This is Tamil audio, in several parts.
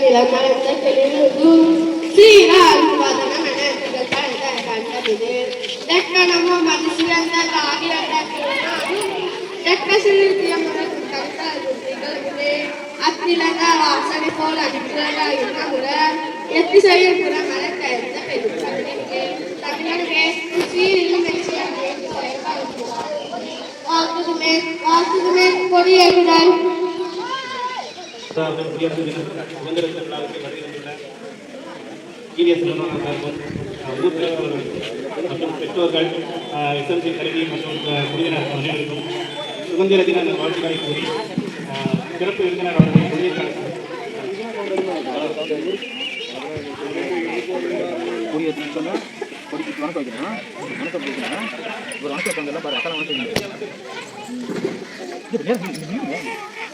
إلى كانت الحدود فيها المبادرة من أجل كانت كانت بدين ذكرنا هو ما تسمى أن العقيدة ذكر سنين في أمرة أتي لنا وأحسن قولا بكرة يكملا يتي سير كرة ملكة يتخذ تكلمة تصوير المنشأة والقدمة والقدمة قرية كرة அதாவது குடியரசு தின சுதந்திர தின விழாவுக்கு வருகை வந்துள்ள சீனிய செல்வன் அவர்களுக்கும் ஊர் தலைவர்கள் மற்றும் பெற்றோர்கள் எஸ்எம்சி கல்வி மற்றும் குடியினர் அனைவருக்கும் சுதந்திர தின வாழ்த்துக்களை கூறி அஹ், சிறப்பு விருந்தினர் அவர்களை குடியரசு கூடிய சொன்னா வணக்கம் வைக்கணும் வணக்கம் வைக்கணும் ஒரு வணக்கம் பாரு அக்கா வணக்கம்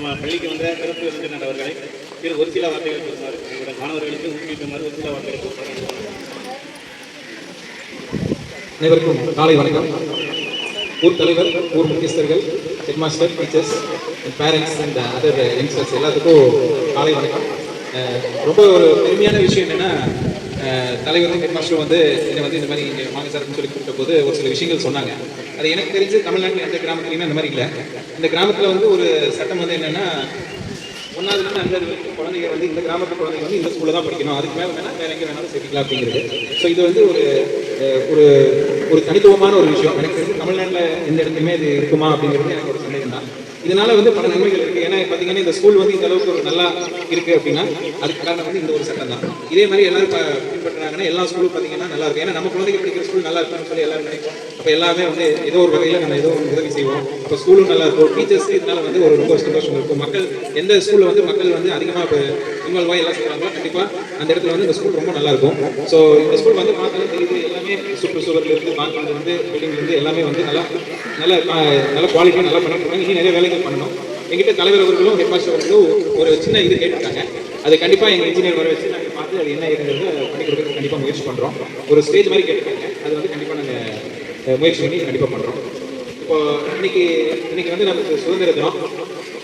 நம்ம பள்ளிக்கு வந்த சிறப்பு விருந்தினர் அவர்களை திரு ஒரு சில வார்த்தைகள் பேசுமாறு உங்களுடைய மாணவர்களுக்கு ஊக்குவிக்குமாறு ஒரு சில வார்த்தைகள் பேசுவார். அனைவருக்கும் காலை வணக்கம். ஊர் தலைவர் ஊர் முக்கியஸ்தர்கள் headmaster teachers parents and other youngsters எல்லாத்துக்கும் காலை வணக்கம். ரொம்ப ஒரு பெருமையான விஷயம் என்னென்னா தலைவர் ஹெட் ஹெட்மாஸ்டரும் வந்து என்னை வந்து இந்த மாதிரி இங்கே வாங்க சார்னு சொல்லி கூப்பிட்ட போது ஒரு சில விஷயங்கள் சொன்னாங்க. அது எனக்கு தெரிஞ்சு தமிழ்நாட்டில் எந்த கிராமத்துலையுமே அந்த மாதிரி இல்லை. இந்த கிராமத்தில் வந்து ஒரு சட்டம் வந்து என்னென்னா ஒன்றாவதுலேருந்து அஞ்சாவது வரைக்கும் குழந்தைங்க வந்து இந்த கிராமத்து குழந்தைங்க வந்து இந்த ஸ்கூலில் தான் படிக்கணும். அதுக்கு மேலே வேணால் வேற எங்கே வேணாலும் சேர்த்துக்கலாம் அப்படிங்கிறது. ஸோ இது வந்து ஒரு ஒரு ஒரு தனித்துவமான ஒரு விஷயம். எனக்கு தெரிஞ்சு தமிழ்நாட்டில் எந்த இடத்துலையுமே இது இருக்குமா அப்படிங்கிறது எனக்கு ஒரு சந்தேகம் தான் இதனால வந்து பல நன்மைகள் இருக்கு. ஏன்னா பார்த்தீங்கன்னா இந்த ஸ்கூல் வந்து இந்த அளவுக்கு ஒரு நல்லா இருக்கு அப்படின்னா அதுக்கு காரணம் வந்து இந்த ஒரு சட்டம் தான். இதே மாதிரி எல்லாரும் பின்பற்றாங்கன்னா எல்லா ஸ்கூலும் பாத்தீங்கன்னா நல்லா இருக்கும் ஏன்னா நம்ம குழந்தைங்க படிக்கிற ஸ்கூல் நல்லா இருக்கும்னு சொல்லி எல்லாரும் நினைப்போம். அப்போ எல்லாமே வந்து ஏதோ ஒரு வகையில் நம்ம ஏதோ ஒரு உதவி செய்வோம். அப்போ ஸ்கூலும் நல்லா இருக்கும். டீச்சர்ஸ் இதனால வந்து ஒரு ரொம்ப சந்தோஷம் இருக்கும். மக்கள் எந்த ஸ்கூல்ல வந்து மக்கள் வந்து அதிகமாக இப்போ இன்வால்வ் ஆகி எல்லாம் செய்கிறாங்களோ கண்டிப்பாக அந்த இடத்துல வந்து இந்த ஸ்கூல் ரொம்ப நல்லா இருக்கும் ஸோ இந்த ஸ்கூல் வந்து பார்த்தாலும் தெரியுது எல்லாமே சுற்றுச்சூழல்ல இருந்து பார்க்கறது வந்து பில்டிங்ல இருந்து எல்லாமே வந்து நல்லா நல்ல நல்ல குவாலிட்டியாக நல்லா பண்ணிட்டு இருக்காங்க நிறைய வேலைகள் பண்ணணும். எங்கிட்ட தலைவர் அவர்களும் ஹெட் மாஸ்டர் அவர்களும் ஒரு சின்ன இது கேட்டிருக்காங்க. அது கண்டிப்பாக எங்கள் இன்ஜினியர் வர வச்சு நாங்கள் பார்த்து அது என்ன ஏதுங்கிறது பண்ணி கொடுக்க கண்டிப்பாக முயற்சி பண்ணுறோம் ஒரு ஸ்டேஜ் மாதிரி கேட்டிருக்காங்க. அது வந்து கண்டிப்பாக நாங்கள் முயற்சி பண்ணி கண்டிப்பாக பண்ணுறோம் இப்போ இன்னைக்கு இன்னைக்கு வந்து நமக்கு சுதந்திர தினம்.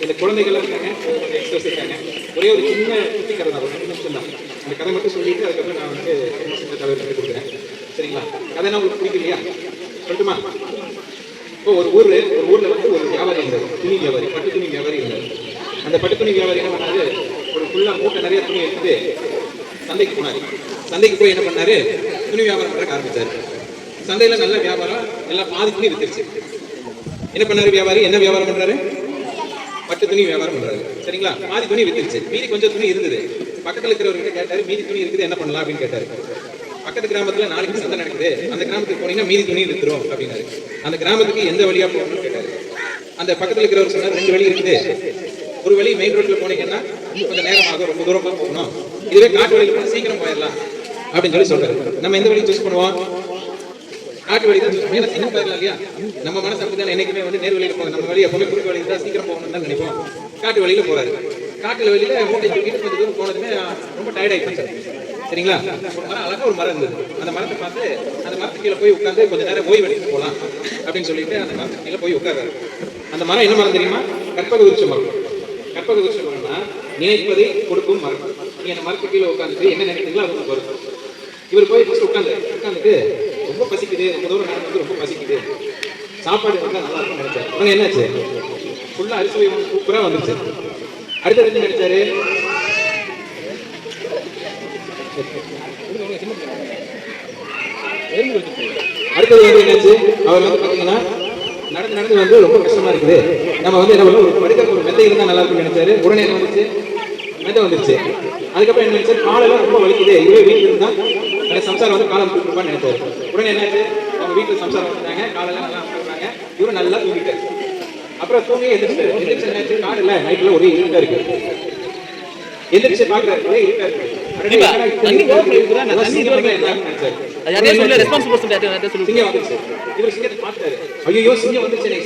இந்த குழந்தைகள் இருக்காங்க எக்ஸ்பிரஸ் இருக்காங்க. ஒரே ஒரு சின்ன குட்டி கதை தான் ஒரு நிமிஷம் தான். அந்த கதை மட்டும் சொல்லிட்டு அதுக்கப்புறம் நான் வந்து தலைவர் சொல்லி கொடுக்குறேன். சரிங்களா? கதைனா உங்களுக்கு பிடிக்கலையா சொல்லட்டுமா? இப்போ ஒரு ஊர்ல ஒரு ஊர்ல வந்து ஒரு வியாபாரி இருந்தார். துணி வியாபாரி பட்டு துணி வியாபாரி இருந்தார். அந்த பட்டு துணி வியாபாரி என்ன பண்ணாரு? ஒரு ஃபுல்லா மூட்டை நிறைய துணி எடுத்து சந்தைக்கு போனாரு. சந்தைக்கு போய் என்ன பண்ணாரு? துணி வியாபாரம் பண்ண ஆரம்பித்தார் சந்தையில நல்ல வியாபாரம் எல்லாம் பாதி துணி வித்துருச்சு. என்ன பண்ணாரு வியாபாரி? என்ன வியாபாரம் பண்றாரு? பட்டு துணி வியாபாரம் பண்றாரு. சரிங்களா? பாதி துணி வித்துருச்சு. மீதி கொஞ்சம் துணி இருந்தது. பக்கத்தில் இருக்கிறவர்கிட்ட கேட்டாரு மீதி துணி இருக்குது என்ன பண்ணலாம்? அப்படின்னு கேட்டாரு. பக்கத்து கிராமத்துல நாளைக்கு சந்தை நடக்குது. அந்த கிராமத்துக்கு போனீங்கன்னா மீதி துணி வித்துரும் அப்படின்னாரு. அந்த கிராமத்துக்கு எந்த வழியா போகணும்னு கேட்டாரு. அந்த பக்கத்துல இருக்கிறவர் சொன்னார் ரெண்டு வழி இருக்குது. ஒரு வழி மெயின் ரோட்ல போனீங்கன்னா கொஞ்சம் நேரம் ஆகும் ரொம்ப தூரமாக போகணும். இதுவே காட்டு வழியில போனால் சீக்கிரம் போயிடலாம். அப்படின்னு சொல்லி சொல்றாரு. நம்ம எந்த வழி சூஸ் பண்ணுவோம்? காட்டு வழி தான் choose சின்ன சீக்கிரம் போயிடலாம் இல்லையா? நம்ம மனசு அப்படிதான் என்னைக்குமே வந்து நேர் வழியில போகும் நம்ம வழி எப்பவுமே குறுக்கு வழி தான் சீக்கிரம் போகணும்னு தான் நினைப்போம். காட்டு வழியில போறாரு. காட்டில் வெளியில மூட்டை தூக்கிட்டு கொஞ்சம் தூரம் போனதுமே ரொம்ப டயர்ட் ஆயிடுச்சு சரிங்களா? ஒரு மரம் அழகா ஒரு மரம் இருந்தது. அந்த மரத்தை பார்த்து அந்த மரத்துக்கு கீழே போய் உட்காந்து கொஞ்ச நேரம் ஓய்வு எடுத்து போகலாம் அப்படின்னு சொல்லிட்டு அந்த மரத்து கீழே போய் உட்கார்றாரு. அந்த மரம் என்ன மரம் தெரியுமா? கற்பக விருட்ச மரம். கற்பக விருட்ச மரம்னா நினைப்பதை கொடுக்கும் மரம். நீங்க அந்த மரத்துக்கு கீழே உட்காந்துட்டு என்ன நினைக்கிறீங்களோ அது வரும். இவர் போய் ஃபஸ்ட் உட்காந்து உட்காந்துட்டு ரொம்ப பசிக்குது ரொம்ப தூரம் நடந்து வந்து ரொம்ப பசிக்குது. சாப்பாடு வந்து நல்லா இருக்கும் நினைச்சாரு. உடனே என்னாச்சு? ஃபுல்லாக அரிசி சூப்பராக வந்துருச்சு. அடுத்தது என்ன நினைச்சாரு அடுத்தது வந்து என்னாச்சு? அவர் வந்து பாத்தீங்கன்னா நடந்து நடந்து வந்து ரொம்ப கஷ்டமா இருக்குது. நம்ம வந்து என்ன ஒரு படுக்க ஒரு மெத்தை இருந்தா நல்லா இருக்கும்னு நினைச்சாரு. உடனே என்ன வந்துச்சு? மெத்தை வந்துருச்சு. அதுக்கப்புறம் என்ன நினைச்சாரு? காலெல்லாம் ரொம்ப வலிக்குது. இதுவே வீட்டில் இருந்தா எனக்கு சம்சாரம் வந்து காலம் கொடுப்பான்னு நினைச்சாரு. உடனே என்னாச்சு? அவங்க வீட்டுல சம்சாரம் வந்துட்டாங்க காலெல்லாம் நல்லா இருந்தாங்க இவரும் நல்லா தூங்கிட்டாரு. அப்புறம் தூங்கி எந்திரிச்சு என்னாச்சு காடு இல்ல நைட்ல ஒரே இருட்டா இருக்கு. எந்திரிச்சு பாக்குறாரு ஒரே இருட்டா இருக்கு.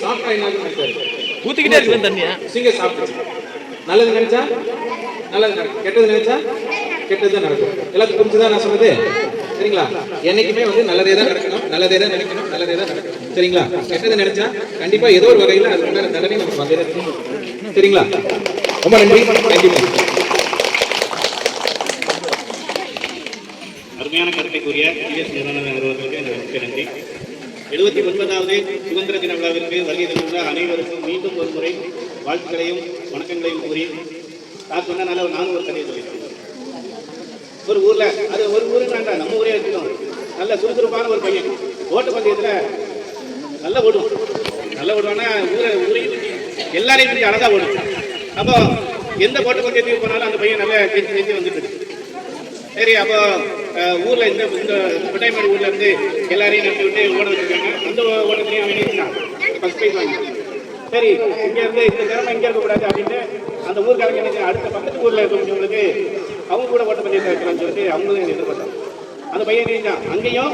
சாப்பிட்டா ஊத்திக்கிட்டே இருக்குது தண்ணியா. சிங்கம் சாப்பிட்டுச்சு. நல்லது நினைச்சா? நல்லது நடக்கும் கெட்டது நினைச்சா? கெட்டது தான் நடக்கும். எல்லாத்துக்கும் புரிஞ்சுதா நான் சொன்னது? சரிங்களா? என்னைக்குமே வந்து நல்லதே தான் நடக்கணும் நல்லதே தான் நினைக்கணும் நல்லதே தான் நடக்கணும். சரிங்களா? கெட்டதை நினைச்சா கண்டிப்பா ஏதோ ஒரு வகையில அது உண்டான தண்டனை நமக்கு வந்தே சரிங்களா? ரொம்ப நன்றி. தேங்க்யூ அருமையான கருத்தை கூறிய டிஎஸ் நிறுவனம் அவர்களுக்கு நன்றி. எழுபத்தி ஒன்பதாவது சுதந்திர தின விழாவிற்கு வருகை தந்துள்ள அனைவருக்கும் மீண்டும் ஒரு முறை வாழ்த்துக்களையும் வணக்கங்களையும் கூறி நான் சொன்னனால நானும் ஒரு கதையை சொல்லியிருக்கேன் ஒரு ஊர்ல அது ஒரு ஊரு வேண்டாம் நம்ம ஊரே எடுத்துக்கணும் நல்ல சுறுசுறுப்பான ஒரு பையன். ஓட்டு பந்தயத்துல நல்லா ஓடும் நல்லா ஓடுவானா ஊரை ஊரையும் எல்லாரையும் பிடிச்சி அழகா ஓடும் அப்போ எந்த ஓட்டு பந்தயத்துக்கு போனாலும் அந்த பையன் நல்லா கெஞ்சி கெஞ்சி வந்துட்டு சரி அப்போ ஊரில் ஊர்ல இந்த இந்த கொட்டாய்மாடி ஊர்ல இருந்து எல்லாரையும் நடத்தி விட்டு ஓட வச்சிருக்காங்க. அந்த ஓட்டத்திலையும் அவன் நினைச்சான் ஃபர்ஸ்ட் ப்ரைஸ் வாங்கி. சரி இங்க இருந்து இந்த திறமை இங்கே இருக்கக்கூடாது அப்படின்ட்டு அப்படின்னு அந்த ஊர்க்காரங்க என்ன அடுத்த பக்கத்து ஊர்ல இருக்கவங்களுக்கு அவங்க கூட ஓட்ட பந்தயத்தை வைக்கலாம்னு சொல்லிட்டு அவங்களும் எதிர்பார்த்தாங்க. அந்த பையன் தான் அங்கேயும்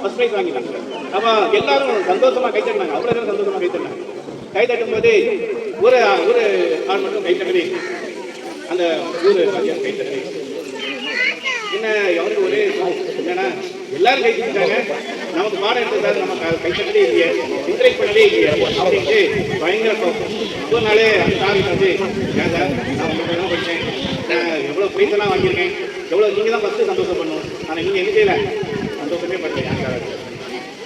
ஃபர்ஸ்ட் ப்ரைஸ் வாங்கினாங்க அப்போ எல்லாரும் சந்தோஷமா கை தட்டினாங்க. அவ்வளோ நேரம் சந்தோஷமா கை தட்டினாங்க. கை தட்டும் போது ஒரு ஒரு ஆள் மட்டும் கை தட்டி அந்த ஊர் பையன் கை தட்டி என்ன எவருக்கு ஒரே என்னன்னா எல்லாரும் கை தட்டிட்டாங்க. நமக்கு பாடம் எடுத்துக்காது நம்ம கை தட்டி இல்லையே. என்கரேஜ் பண்ணவே இல்லையே. அப்படின்ட்டு பயங்கர கோவம் ஒரு நாளே அந்த சாமி வந்து நான் படித்தேன் எவ்வளோ ப்ரைஸ் வாங்கியிருக்கேன். எவ்வளோ நீங்கள் தான் ஃபஸ்ட்டு சந்தோஷம் பண்ணணும் ஆனால் நீங்கள் எங்கே செய்யல. சந்தோஷமே பண்ணல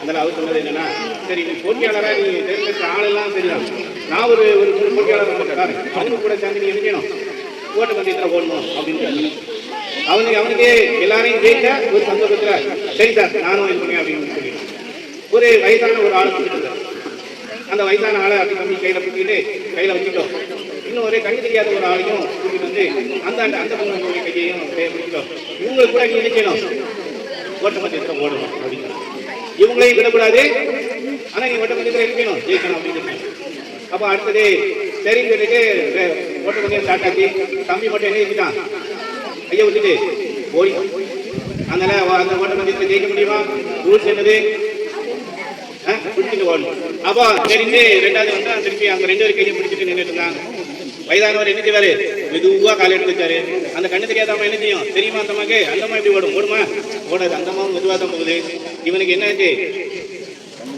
அதனால் அவர் சொன்னது என்னன்னா சரி நீ போட்டியாளராக நீ தேர்ந்தெடுத்த ஆளெல்லாம் சரிதான் நான் ஒரு ஒரு போட்டியாளர் நமக்கு அவங்க கூட சேர்ந்து நீ என்ன செய்யணும்? ஓட்டு பந்தயத்தில் ஓடணும் அப்படின்னு சொன்னாங்க. அவனுக்கு அவனுக்கே எல்லாரையும் ஜெயிக்க ஒரு சந்தோஷத்தில் சரி சார் நானும் இது பண்ணேன் அப்படின்னு சொல்லி. ஒரு வயசான ஒரு ஆளை கொடுத்துருந்தார் அந்த வயசான ஆளை அப்படி தம்பி கையில் பிடிச்சிட்டு கையில் வச்சுட்டோம். இன்னும் ஒரு கண்ணு தெரியாத ஒரு ஆளையும் வந்து அந்த அந்த அந்த பொண்ணு கையையும் கையை கூட நீ நினைக்கணும் ஓட்ட ஓடணும் அப்படின்னு இவங்களையும் விடக்கூடாது. ஆனால் நீ ஓட்ட பந்தயத்தில் இருக்கணும் ஜெயிக்கணும் அப்படின்னு அப்போ அடுத்தது சரின்னு சொல்லிட்டு வே- ஓட்ட பந்தயம் ஸ்டார்ட் ஆகி தம்பி மட்டும் என்ன செஞ்சுட்டான் ஐயா விட்டுட்டு ஓடி. அதனால அந்த ஓட்ட ஜெயிக்க முடியுமா? ரூல்ஸ் என்னது? ஆ, பிடிச்சிட்டு ஓடணும். அப்போ சரிந்து ரெண்டாவது வந்தா திருப்பி அந்த ரெண்டு பேரும் கையை பிடிச்சிட்டு நின்றுட்டு இருந்தாங்க. வயதானவர் என்ன செய்வாரு? மெதுவாக காலை எடுத்து அந்த கண்ணு தெரியாதவங்க என்ன செய்யும்? தெரியுமா அந்த அம்மாக்கு? அந்த அம்மா எப்படி ஓடும்? ஓடுமா? ஓடாது. அந்த அம்மாவும் தான் போகுது. இவனுக்கு என்னாச்சு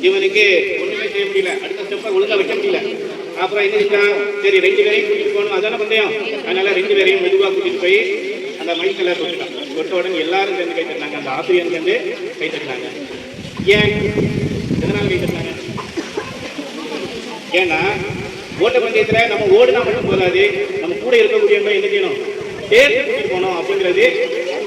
இவனுக்கு ஒண்ணுமே செய்ய முடியல. அடுத்த ஸ்டெப்பை ஒழுங்கா வைக்க முடியல. அப்புறம் என்ன செஞ்சான்? சரி ரெண்டு பேரையும் கூட்டிட்டு போகணும். அதான பந்தயம். அதனால ரெண்டு பேரையும் மெதுவாக கூட்டிட்டு போய் அந்த மைக்கில் தொட்டுட்டான். தொட்ட உடனே எல்லாரும் சேர்ந்து கை தட்டினாங்க. அந்த ஆசிரியர் சேர்ந்து கை தட்டினாங்க. ஏன்? எதனால கை தட்டினாங்க? ஏன்னா ஓட்ட பந்தயத்துல நம்ம ஓடுனா மட்டும் போதாது. நம்ம கூட இருக்கக்கூடியவங்க என்ன செய்யணும்? சேர்த்து கூட்டிட்டு போகணும் அப்படிங்கிறது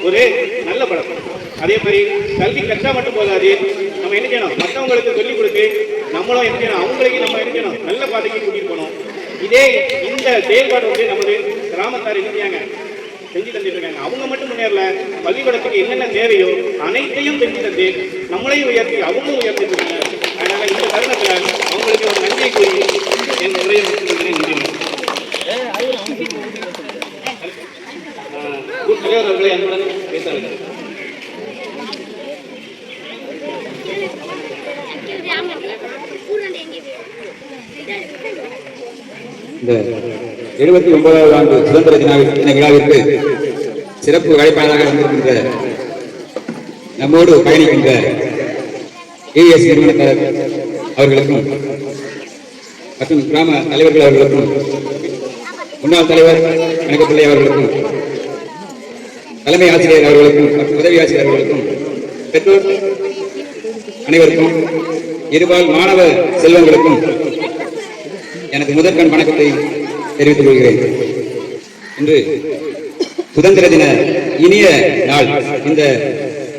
ஒரு நல்ல பழக்கம். அதே மாதிரி கல்வி கற்றா மட்டும் போதாது. நம்ம என்ன செய்யணும்? மற்றவங்களுக்கு சொல்லிக் கொடுத்து நம்மளும் என்ன செய்யணும்? அவங்களையும் நம்ம என்ன செய்யணும்? நல்ல பாதைக்கு கூட்டிட்டு போகணும். இதே இந்த செயல்பாடு வந்து நமது கிராமத்தார் என்ன செய்யாங்க செஞ்சு தந்துட்டு இருக்காங்க. அவங்க மட்டும் முன்னேறல. பள்ளிக்கூடத்துக்கு என்னென்ன தேவையோ அனைத்தையும் செஞ்சு தந்து நம்மளையும் உயர்த்தி அவங்களும் உயர்த்திட்டு இருக்காங்க. அதனால இந்த தருணத்துல அவங்களுக்கு ஒரு நன்மை கூறி என் உரையை முடித்துக் கொள்கிறேன் நன்றி தலைவர் அவர்களை அன்புடன் பேச இந்த எழுபத்தி ஒன்பதாவது ஆண்டு சுதந்திர தின தின விழாவிற்கு சிறப்பு அழைப்பாளராக வந்திருக்கின்ற நம்மோடு பயணிக்கின்ற ஏஎஸ் நிறுவனத்தார் அவர்களுக்கும் மற்றும் கிராம தலைவர்கள் அவர்களுக்கும் முன்னாள் தலைவர் கணக்கப்பிள்ளை அவர்களுக்கும் தலைமை ஆசிரியர் அவர்களுக்கும் மற்றும் உதவி ஆசிரியர் அவர்களுக்கும் பெற்றோர் அனைவருக்கும் இருபால் மாணவ செல்வங்களுக்கும் எனது முதற்கண் வணக்கத்தை தெரிவித்துக் கொள்கிறேன். இன்று சுதந்திர தின இனிய நாள். இந்த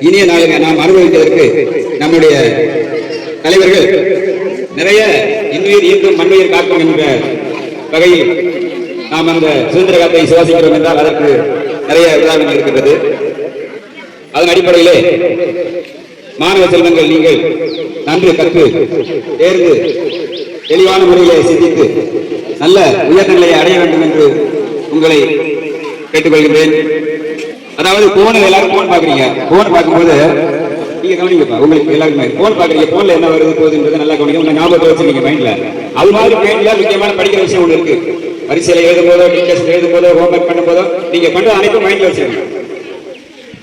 இனிய நாளை நாம் அனுபவிப்பதற்கு நம்முடைய தலைவர்கள் நிறைய இன்னுயிர் ஈர்க்கும் மண்ணுயிர் காக்கும் என்ற வகையில் நாம் அந்த சுதந்திர காத்தை சுவாசிக்கிறோம் என்றால் அதற்கு நிறைய உதாரணங்கள் இருக்கின்றது. அதன் அடிப்படையிலே மாணவ செல்வங்கள் நீங்கள் நன்று கற்று தேர்ந்து தெளிவான முறையிலே சிந்தித்து நல்ல உயர்நிலையை அடைய வேண்டும் என்று உங்களை கேட்டுக்கொள்கின்றேன். அதாவது போன எல்லாரும் போன் பாக்குறீங்க போன் பார்க்கும்போது நீங்க கவனிங்கப்பா உங்களுக்கு எல்லாருமே போன் பாக்குறீங்க போன்ல என்ன வருது போகுதுன்றது நல்லா கவனிங்க. உங்க ஞாபகத்தை நீங்க மைண்ட்ல அது மாதிரி மைண்ட்ல முக்கியமான படிக்கிற விஷயம் ஒன்று இருக்கு. பரிசையில எழுதும் போதோ டீச்சர்ஸ் எழுதும் போதோ ஹோம்ஒர்க் பண்ணும் போதோ நீங்க பண்ற அனைத்தும் மைண்ட்ல வச்சிருக்கீங்க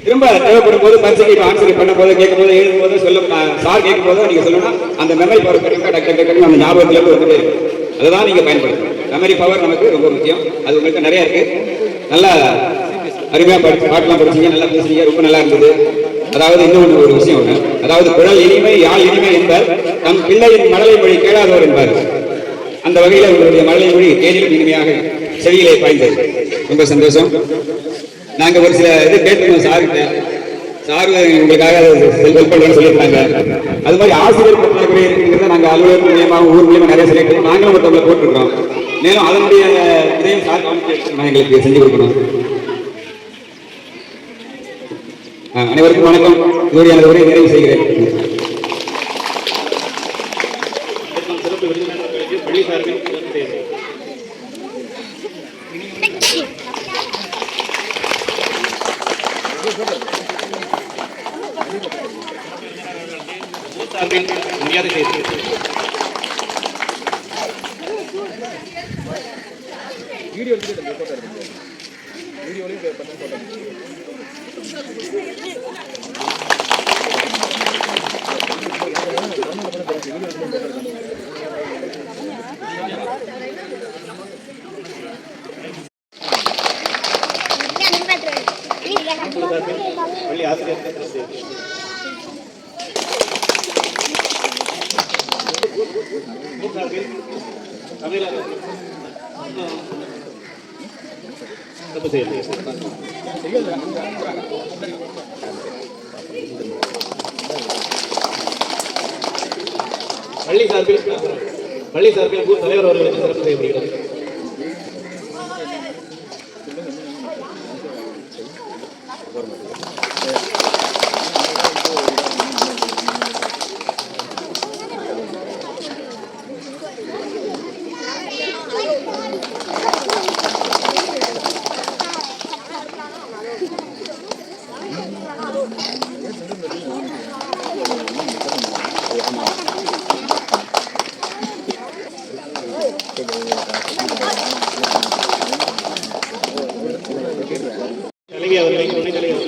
திரும்ப தேவைப்படும் போது பரிசைக்கு ஆன்சர் பண்ணும் போது கேட்கும் போது எழுதும் போது சொல்ல சார் கேட்கும் போது நீங்க சொல்லணும் அந்த மெமரி பவர் கரெக்டாக டக்கு டக்கு அந்த ஞாபகத்துல இருந்து வந்துட்டே இருக்கும் அதுதான் நீங்க பயன்படுத்தணும். மெமரி பவர் நமக்கு ரொம்ப முக்கியம். அது உங்களுக்கு நிறைய இருக்கு. நல்லா அருமையா படிச்சு பாட்டுலாம் படிச்சீங்க நல்லா பேசுறீங்க ரொம்ப நல்லா இருந்தது. அதாவது இன்னொன்று ஒரு விஷயம் ஒண்ணு அதாவது குழல் இனிமை யாழ் இனிமை என்பார் தம் பிள்ளையின் மழலை மொழி கேளாதவர் என்பார். அந்த வகையில் உங்களுடைய மழலை மொழி தேனிலும் இனிமையாக செவியிலே பாய்ந்தது. ரொம்ப சந்தோஷம். நாங்க ஒரு சில இது கேட்டிருந்தோம் சார்கிட்ட. சார் உங்களுக்காக ஹெல்ப் பண்ணுறேன்னு சொல்லியிருந்தாங்க. அது மாதிரி ஆசிரியர் பற்றாக்குறை இருக்குங்கிறத நாங்க அலுவலர் மூலியமாக ஊர் மூலியமாக நிறைய சொல்லிட்டு நாங்களும் ஒருத்தவங்களை போட்டிருக்கோம் மேலும் அதனுடைய இதையும் சார் நான் எங்களுக்கு செஞ்சு கொடுக்கணும். அனைவருக்கும் வணக்கம். இதோடு எனது உரையை நிறைவு செய்கிறேன் வீடியோ வீடியோலையும் எடுத்துங்க. ஊர் சார்பில் பள்ளி சார்பில் பள்ளி சார்பில் தலைவர் அவர்களுக்கு சிறப்பு செய்யப்படுகிறது தலைவி அவர்களை துணைத் தலைவர்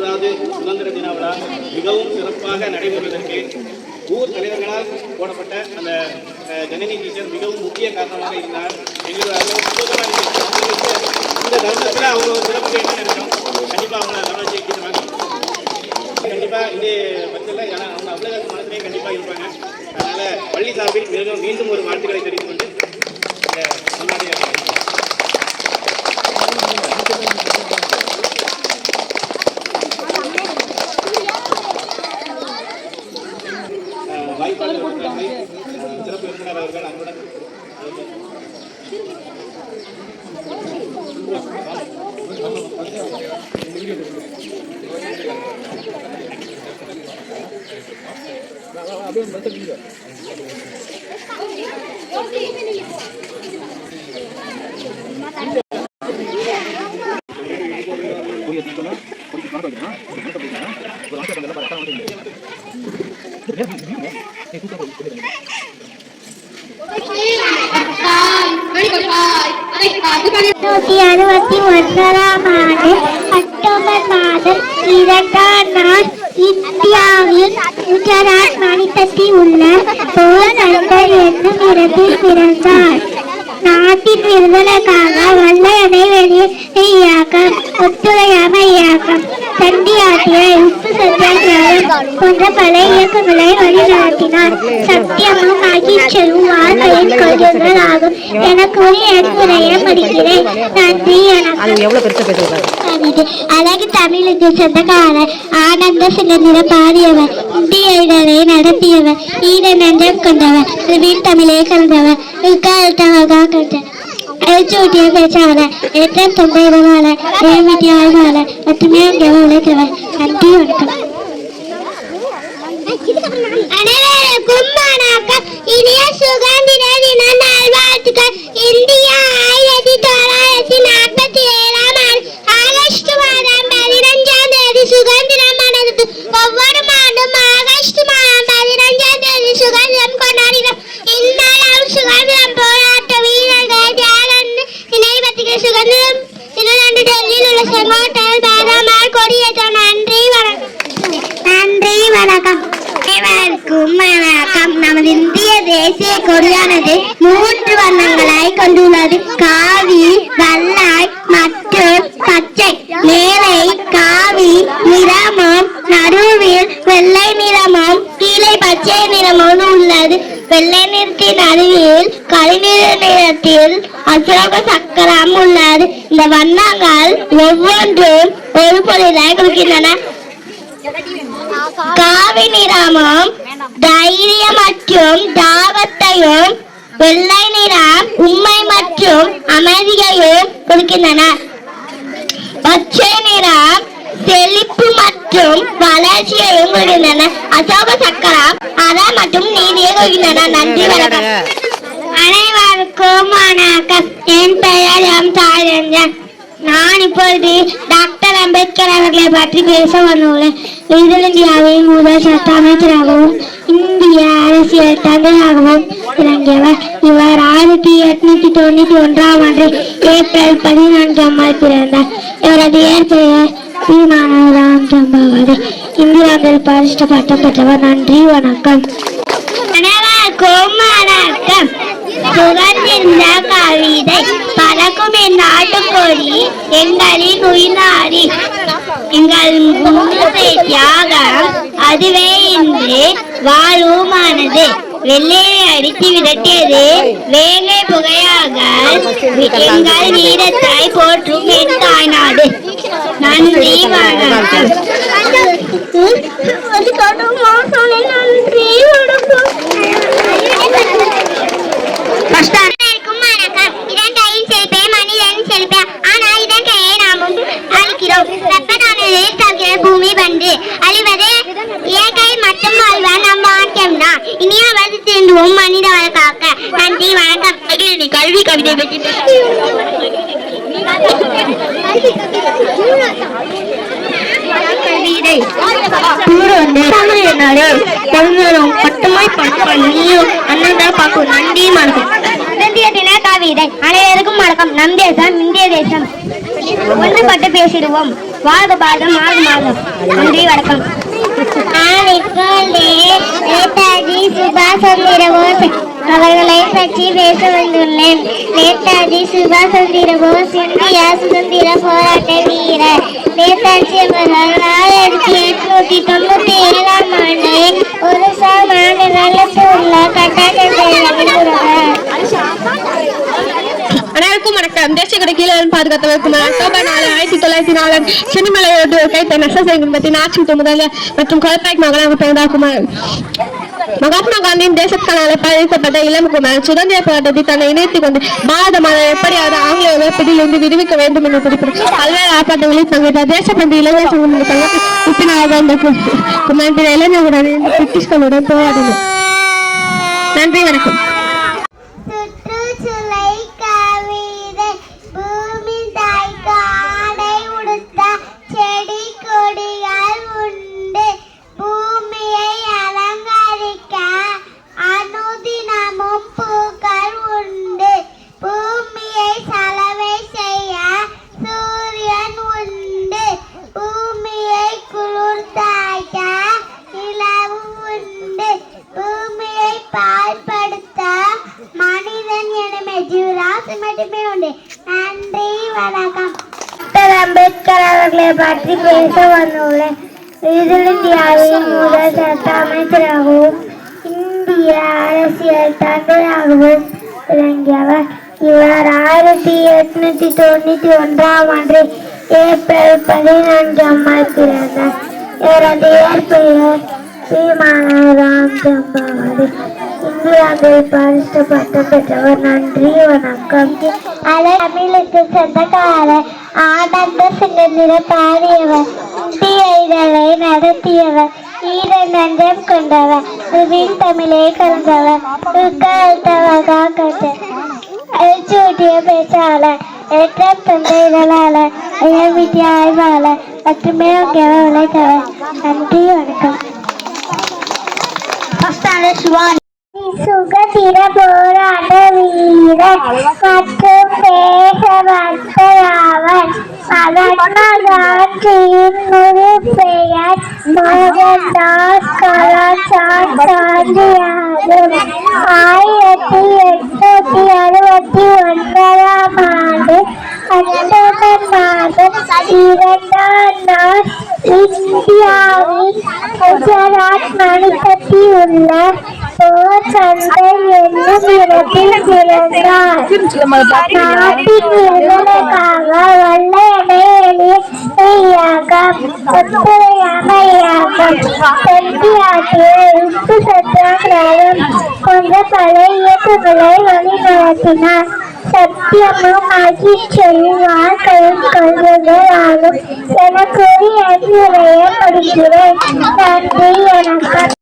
அவர்களை ஒன்பதாவது சுதந்திர தின விழா மிகவும் சிறப்பாக நடைபெறுவதற்கு ஊர் தலைவர்களால் போடப்பட்ட அந்த ஜனனி டீச்சர் மிகவும் முக்கிய காரணமாக இருந்தார். எங்களுக்கு இந்த தருணத்தில் அவங்க ஒரு சிறப்பு என்ன நினைக்கிறோம் கண்டிப்பாக அவங்கள கவனம் கண்டிப்பாக இந்த பட்சத்தில் ஏன்னா அவங்க அவ்வளோ மனசுலேயும் கண்டிப்பாக இருப்பாங்க. அதனால் பள்ளி சார்பில் மிகவும் மீண்டும் ஒரு வாழ்த்துக்களை தெரிவித்துக் கொண்டு இந்த முன்னாடி அஹ், வாய்ப்பாளர் அவர்களுக்கு, அஹ், சிறப்பு விருந்தினர் அவர்கள் அன்புடன் அப்படியே மெத்தட் வீடியோ புரிய தீக்கணும் குடிச்சு மறக்க வைக்கணும் ஒரு மறக்க வைக்கணும் ஒரு ஆசை பண்ணல பாரு அக்கா வந்து நீ தூக்கம் போய் தாய் மணி கொடுப்பாய் நூற்றி அறுபத்தி ஒன்பதாம் ஆண்டு அக்டோபர் மாதம் இரண்டாம் நாள் இந்தியாவில் குஜராத் மாநிலத்தில் உள்ள போர்பந்தர் என்னும் இடத்தில் பிறந்தார் நாட்டின் விடுதலைக்காக வல்லையனை வெளியே இயக்கம் ஒத்துழையாமை இயக்கம். தண்டி உப்பு சத்தியாகிரகம் போன்ற பல இயக்கங்களை வழிநடத்தினார். சத்தியமும் மகிழ்ச்சியும் வாழ்க்கையின் கொள்கைகள் ஆகும் எனக்கு ஒரு என் உரையை நன்றி எனக்கு கவிதை அழகு தமிழுக்கு சொந்தக்காரர் ஆனந்த சிலந்திர பாடியவர் இந்திய இதழை நடத்தியவர் ஈர நஞ்சம் கொண்டவர் வீண் தமிழே கலந்தவர் இக்காலத்தாக கண்டவர் எழுச்சூட்டிய பேச்சாளர் ஏற்ற ஆய்வாளர் உழைத்தவர் நன்றி வணக்கம் நிறமும் கீழே பச்சை நிறமும் உள்ளது. வெள்ளை நிறத்தின் அருவியில் கருநீல நிறத்தில் அசோக சக்கரம் உள்ளது. இந்த வண்ணங்கள் ஒவ்வொன்றும் ஒரு பொருளை குறிக்கின்றன காவி நிறமும் தைரியம் மற்றும் தாகத்தையும் வெள்ளை நிறம் உண்மை மற்றும் அமைதியையும் கொடுக்கின்றன. பச்சை நிறம் செழிப்பு மற்றும் வளர்ச்சியையும் கொடுக்கின்றன அசோக சக்கரம் அறம் மற்றும் நீதியை கொடுக்கின்றன நன்றி வணக்கம். அனைவருக்கும் வணக்கம். என் பெயர் எம். தாயஞ்சன் நான் இப்பொழுது டாக்டர் அம்பேத்கர் அவர்களை பற்றி பேச வந்துள்ளேன். விடுதலை இந்தியாவின் முதல் சட்ட அமைச்சராகவும் இந்திய அரசியல் தந்தையாகவும் விளங்கியவர். இவர் ஆயிரத்தி எட்நூத்தி தொண்ணூத்தி ஒன்றாம் ஆண்டு ஏப்ரல் பதினான்காம் நாள் பிறந்தார். இவரது இயற்பெயர் ஸ்ரீமானவராம் சம்பாவதி இந்தியாவில் பரிஷ்ட பட்டம் பெற்றவர் நன்றி வணக்கம். அனைவருக்கும் வணக்கம் சுகந்திருந்த கவிதை பறக்கும் என் நாட்டுக்கோழி எங்களின் உயிர்நாடி. எங்கள் முன்னே தியாகம் அதுவே இன்று வாழ்வுமானது வெள்ளையை அடித்து விரட்டியது வேங்கை புகையாக எங்கள் வீரத்தை போற்றும் என் தாய்நாடு. நன்றி வணக்கம் பூமி வந்து அழிவது இயற்கை மட்டும் வாழ்வார் நம் வாக்கியம்தான் இனியாவது திருந்துவோம் மனித வள காக்க. நன்றி வணக்கம். கல்வி கவிதை பற்றி கவிதை தமிழ்நாடு தமிழும் பட்டுமாய் பண்ணியும் அண்ணன் பார்க்கும் நன்றி வணக்கம் இந்திய தின கவிதை அனைவருக்கும் வணக்கம். நம் தேசம் இந்திய தேசம். ஒன்றுபட்டு பேசிடுவோம். வாழ்க பாரதம் வாழ்க மாதம். நன்றி வணக்கம். நேதாஜி சுபாஷ் சந்திர போஸ் அவர்களை பற்றி பேச வந்துள்ளேன். நேதாஜி சுபாஷ் சந்திர போஸ் இந்திய சுதந்திர போராட்ட வீரர். நேதாஜி அவர்கள் ஆயிரத்தி எட்நூத்தி தொண்ணூத்தி ஏழாம் ஆண்டு ஒரு அனைவருக்கும் வணக்கம். தேசிய கொடி பாதுகாத்தவருக்கும் அக்டோபர் நாலு ஆயிரத்தி தொள்ளாயிரத்தி நாலு சென்னிமலையோடு கைத்த நெசசை குடும்பத்தின் நாச்சி முதல்வர் மற்றும் கொலப்பாய்க்கு மகனாக பிறந்தாக்குமார் மகாத்மா காந்தியின் தேசத்துக்கான அழைப்பால் இளம்குமார் இளம் சுதந்திர போராட்டத்தை தன்னை இணைத்துக் கொண்டு பாரத மாதம் எப்படியாவது ஆங்கில வெப்பத்திலிருந்து விடுவிக்க வேண்டும் என்று குறிப்பிட்டு பல்வேறு ஆர்ப்பாட்டங்களில் பங்கேற்றார். தேசப்பந்து இளைஞர் சங்கம் சங்கத்தில் உறுப்பினராக இருந்த குமார் இளைஞர்களுடன் பிரிட்டிஷ்களுடன் போராடினார். நன்றி வணக்கம். மட்டுமே உண்டு நன்றி வணக்கம் டாக்டர் அம்பேத்கர் அவர்களை பற்றி பேச வந்துள்ளேன் இதில் முதல் சட்ட அமைச்சராகவும் இந்திய அரசியல் தந்தையாகவும் விளங்கியவர் இவர் ஆயிரத்தி எட்நூத்தி தொண்ணூத்தி ஒன்றாம் ஆண்டு ஏப்ரல் பதினான்காம் நாள் பிறந்தார் இவரது இயற்பெயர் ஸ்ரீமானராம் ஜம்பாவதி இந்தியாவில் பரிசு பட்டம் பெற்றவர் நன்றி. வணக்கம் அலை தமிழுக்கு சொந்தக்காரர் ஆனந்த சுதந்திர பாடியவர் இந்திய இதழை நடத்தியவர் ஈர நஞ்சம் கொண்டவர் வீண் தமிழை கலந்தவர் உட்கார்த்தவகா கண்டர் எழுச்சூட்டிய பேச்சாளர் ஏற்றம் தந்த இதழாளர் இளவீட்டிய ஆய்வாளர் மட்டுமே மற்றும் உழைத்தவர் நன்றி வணக்கம். சுகதிர போராட்ட வீரர் மற்றும் தேசபக்தராவர் மகாத்மா காந்தியின் முழு பெயர் மோகன்தாஸ் கராச்சாத் காந்தி ஆயிரத்தி எட்நூத்தி அறுபத்தி ஒன்பதாம் ஆண்டு அக்டோபர் மாதம் இரண்டாம் நாள் இந்தியாவின் குஜராத் மாநிலத்தில் உள்ள போர் சந்தை என்னும் இடத்தில் பிறந்தார். நாட்டின் விடுதலைக்காக வெள்ளையனை எளியாக ஒத்துழையாமை இயக்கம் உப்பு சத்தியாகிரகம் போன்ற பல இயக்கங்களை வழிநடத்தினார் சத்தியமும் மகிழ்ச்சியும் வாழ்க்கையும் கொள்கைகள் ஆகும் என கூறி முடிக்கிறேன் நன்றி வணக்கம்